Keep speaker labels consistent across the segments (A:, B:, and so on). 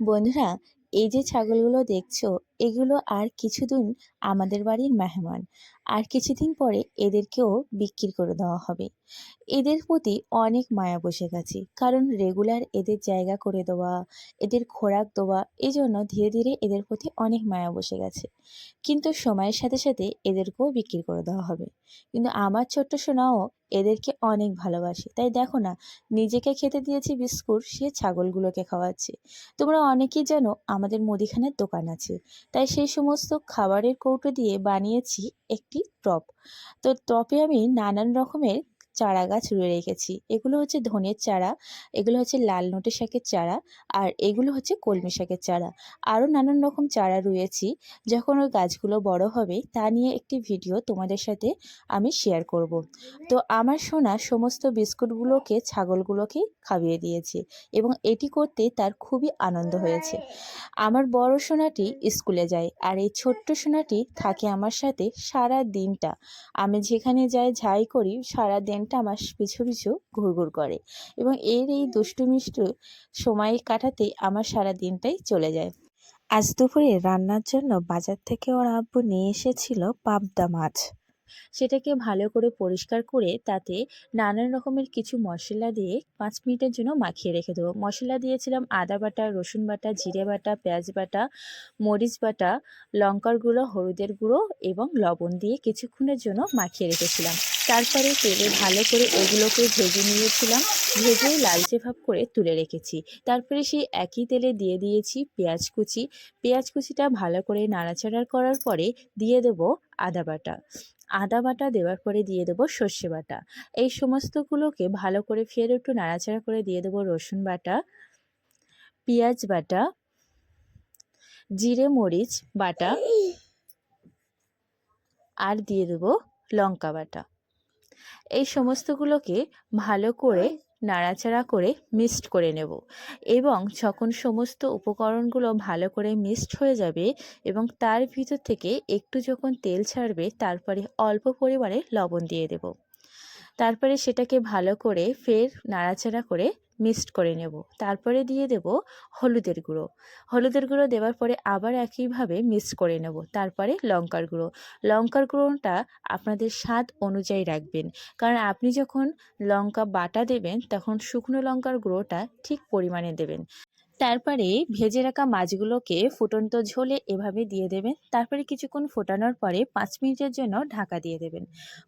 A: বন্ধুরা এই যে ছাগলগুলো দেখছ এগুলো আর কিছুদিন আমাদের বাড়ির মেহমান। আর কিছুদিন পরে এদেরকেও বিক্রি করে দেওয়া হবে। এদের প্রতি অনেক মায়া বসে গেছে। কারণ রেগুলার এদের জায়গা করে দেওয়া, এদের খোরাক দেওয়া, এই জন্য ধীরে ধীরে এদের প্রতি অনেক মায়া বসে গেছে। কিন্তু সময়ের সাথে সাথে এদেরকেও বিক্রি করে দেওয়া হবে। কিন্তু আমার ছোট্ট সোনাও এদেরকে অনেক ভালোবাসে। তাই দেখো না, নিজেকে খেতে দিয়েছি বিস্কুট, সে ছাগলগুলোকে খাওয়াচ্ছে। তোমরা অনেকেই জানো আমাদের মুদিখানার দোকান আছে। তাই সেই সমস্ত খাবারের কৌটো দিয়ে বানিয়েছি একটি টপ। তো টপে আমি নানান রকমের চারা গাছ রুয়ে রেখেছি। এগুলো হচ্ছে ধনের চারা, এগুলো হচ্ছে লাল নোটে শাকের চারা আর এগুলো হচ্ছে কলমি শাকের চারা। আরও নানান রকম চারা রুয়েছি, যখন ওই গাছগুলো বড় হবে তা নিয়ে একটি ভিডিও তোমাদের সাথে আমি শেয়ার করব। তো আমার সোনা সমস্ত বিস্কুটগুলোকে, ছাগলগুলোকে খাইয়ে দিয়েছে এবং এটি করতে তার খুবই আনন্দ হয়েছে। আমার বড় সোনাটি স্কুলে যায় আর এই ছোট্ট সোনাটি থাকে আমার সাথে সারা দিনটা। আমি যেখানে যাই যাই করি, সারা দিনটা আমার পিছু পিছু ঘুরঘুর করে এবং এর এই দুষ্টু মিষ্টু সময় কাটাতে আমার সারা দিনটাই চলে যায়। আজ দুপুরে রান্নার জন্য বাজার থেকে ওর আব্বু নিয়ে এসেছিল পাবদা মাছ। সেটাকে ভালো করে পরিষ্কার করে তাতে নানান রকমের কিছু মশলা দিয়ে পাঁচ মিনিটের জন্য মাখিয়ে রেখে দেবো। মশলা দিয়েছিলাম আদা বাটা, রসুন বাটা, জিরে বাটা, পেঁয়াজ বাটা, মরিচ বাটা, লঙ্কার গুঁড়ো, হলুদের গুঁড়ো এবং লবণ দিয়ে কিছুক্ষণের জন্য মাখিয়ে রেখেছিলাম। তারপরে তেলে ভালো করে ওগুলোকে ভেজে নিয়েছিলাম। ভেজে লালচে ভাব করে তুলে রেখেছি। তারপরে সেই একই তেলে দিয়ে দিয়েছি পেঁয়াজ কুচি। পেঁয়াজ কুচিটা ভালো করে নাড়াচাড়া করার পরে দিয়ে দেব আদা বাটা। আদা বাটা দেওয়ার পরে দিয়ে দেবো সর্ষে বাটা। এই সমস্তগুলোকে ভালো করে ফের একটু নাড়াচাড়া করে দিয়ে দেবো রসুন বাটা, পেঁয়াজ বাটা, জিরে, মরিচ বাটা, আর দিয়ে দেবো লঙ্কা বাটা। এই সমস্তগুলোকে ভালো করে নাড়াচাড়া করে মিক্সড করে নেব। এবং যখন সমস্ত উপকরণগুলো ভালো করে মিক্সড হয়ে যাবে এবং তার ভিতর থেকে একটু যখন তেল ছাড়বে, তারপরে অল্প পরিমাণে লবণ দিয়ে দেব। তারপরে সেটাকে ভালো করে ফের নাড়াচাড়া করে মিক্সড করে নেব। তারপরে দিয়ে দেব হলুদের গুঁড়ো। হলুদের গুঁড়ো দেওয়ার পরে আবার একইভাবে মিক্স করে নেব। তারপরে লঙ্কার গুঁড়ো। লঙ্কার গুঁড়োটা আপনাদের স্বাদ অনুযায়ী রাখবেন। কারণ আপনি যখন লঙ্কা বাটা দেবেন, তখন শুকনো লঙ্কার গুঁড়োটা ঠিক পরিমাণে দেবেন। তারপরে ভেজে রাখা মাছগুলোকে ফুটন্ত ঝোলে এভাবে দিয়ে দেবেন। তারপরে কিছুক্ষণ ফোটানোর পরে পাঁচ মিনিটের জন্য ঢাকা দিয়ে দেবেন।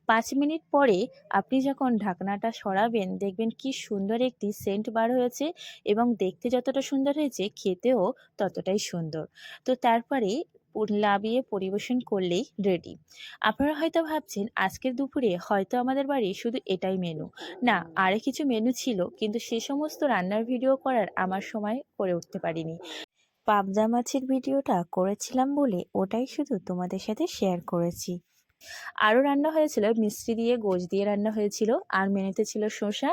A: পাঁচ মিনিট পরে আপনি যখন ঢাকনাটা সরাবেন, দেখবেন কি সুন্দর একটি সেন্ট বার হয়েছে এবং দেখতে যতটা সুন্দর হয়েছে, খেতেও ততটাই সুন্দর। তো তারপরে লাবিয়ে পরিবেশন করলেই রেডি আপনারা হয়তো ভাবছেন, আজকের দুপুরে হয়তো আমাদের বাড়ি শুধু এটাই মেনু না আরও কিছু মেনু ছিল, কিন্তু সে সমস্ত রান্নার ভিডিও করার আমার সময় করে উঠতে পারিনি। পাবদা মাছের ভিডিওটা করেছিলাম বলে ওটাই শুধু তোমাদের সাথে শেয়ার করেছি। আরও রান্না হয়েছিল, মিষ্টি দিয়ে গোজ দিয়ে রান্না হয়েছিল, আর মেনুতে ছিল শসা,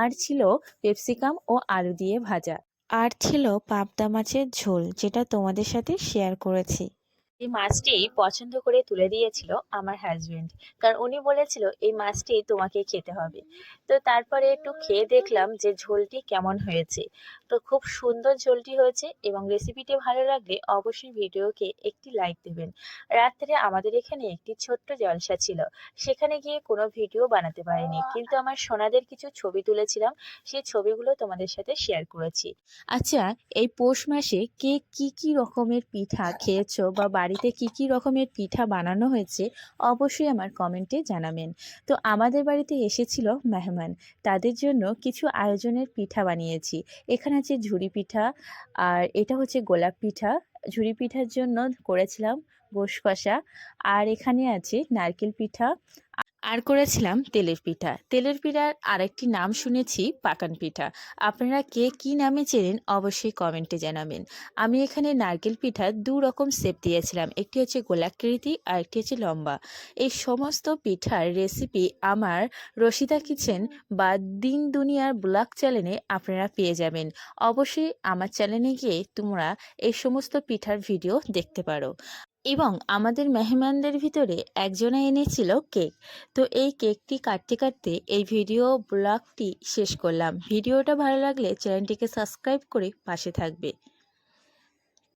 A: আর ছিল পেপসিকাম ও আলু দিয়ে ভাজা। আর ছিল পাবদা মাছের ঝোল, যেটা তোমাদের সাথে শেয়ার করেছি। এই মাছটি পছন্দ করে তুলে দিয়েছিল আমার হাজবেন্ড কারণ উনি বলেছিল, এই মাছটি তোমাকে খেতে হবে। তো তারপরে একটু খেয়ে দেখলাম যে ঝোলটি কেমন হয়েছে। তো খুব সুন্দর ঝোলটি হয়েছে এবং রেসিপিটি ভালো লাগলে অবশ্যই ভিডিওকে একটি লাইক দেবেন। রাত্রে আমাদের এখানে একটি ছোট্ট জলসা ছিল। সেখানে গিয়ে কোনো ভিডিও বানাতে পারিনি। কিন্তু আমার সোনাদের কিছু ছবি তুলেছিলাম। সেই ছবিগুলো তোমাদের সাথে শেয়ার করেছি। আচ্ছা এই পৌষ মাসে কে কি কি রকমের পিঠা খেয়েছো বা বাড়িতে কি কি রকমের পিঠা বানানো হয়েছে অবশ্যই আমার কমেন্টে জানাবেন। তো আমাদের বাড়িতে এসেছিল মেহমান, তাদের জন্য কিছু আয়োজনের পিঠা বানিয়েছি। এখানে আছে ঝুড়ি পিঠা, আর এটা হচ্ছে গোলাপ পিঠা। ঝুড়ি পিঠার জন্য করেছিলাম গোশ কষা আর এখানে আছে নারকেল পিঠা। আর করেছিলাম তেলের পিঠা। তেলের পিঠার আরেকটি নাম শুনেছি, পাকান পিঠা। আপনারা কে কি নামে চেনেন অবশ্যই কমেন্টে জানাবেন। আমি এখানে নারকেল পিঠা দু রকম শেপ দিয়েছিলাম। একটি হচ্ছে গোলাকৃতি আর একটি হচ্ছে লম্বা। এই সমস্ত পিঠার রেসিপি আমার রশিদা কিচেন বা দিন দুনিয়ার ব্লগ চ্যানেলে আপনারা পেয়ে যাবেন। অবশ্যই আমার চ্যানেলে গিয়ে তোমরা এই সমস্ত পিঠার ভিডিও দেখতে পারো। এবং আমাদের মেহমানদের ভিতরে একজনে এনেছিল কেক। তো এই কেকটি কাটতে কাটতে এই ভিডিও ব্লগটি শেষ করলাম। ভিডিওটা ভালো লাগলে চ্যানেলটিকে সাবস্ক্রাইব করে পাশে থাকবে।